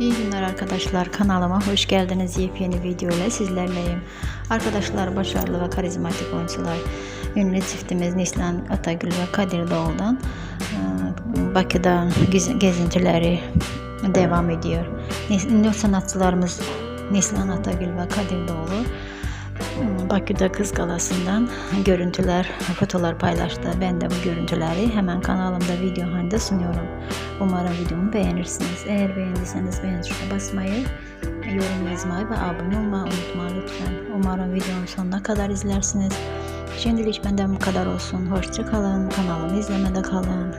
İyi günler arkadaşlar kanalıma hoş geldiniz yepyeni video ile sizlerleyim. Arkadaşlar başarılı ve karizmatik oyuncular ünlü çiftimiz Nislan Atagül ve Kadir Doğul'dan Bakı'da gez- gezintileri devam ediyor. Ünlü sanatçılarımız Nislan Atagül ve Kadir Doğulu Bakü'de Kız Galası'ndan görüntüler, fotolar paylaştı. Ben de bu görüntüleri hemen kanalımda video halinde sunuyorum. Umarım videomu beğenirsiniz. Eğer beğendiyseniz beğen tuşuna basmayı, yorum yazmayı ve abone olmayı unutma lütfen. Umarım videomun sonuna kadar izlersiniz. Şimdilik benden bu kadar olsun. Hoşça kalın. Kanalımı izlemede kalın.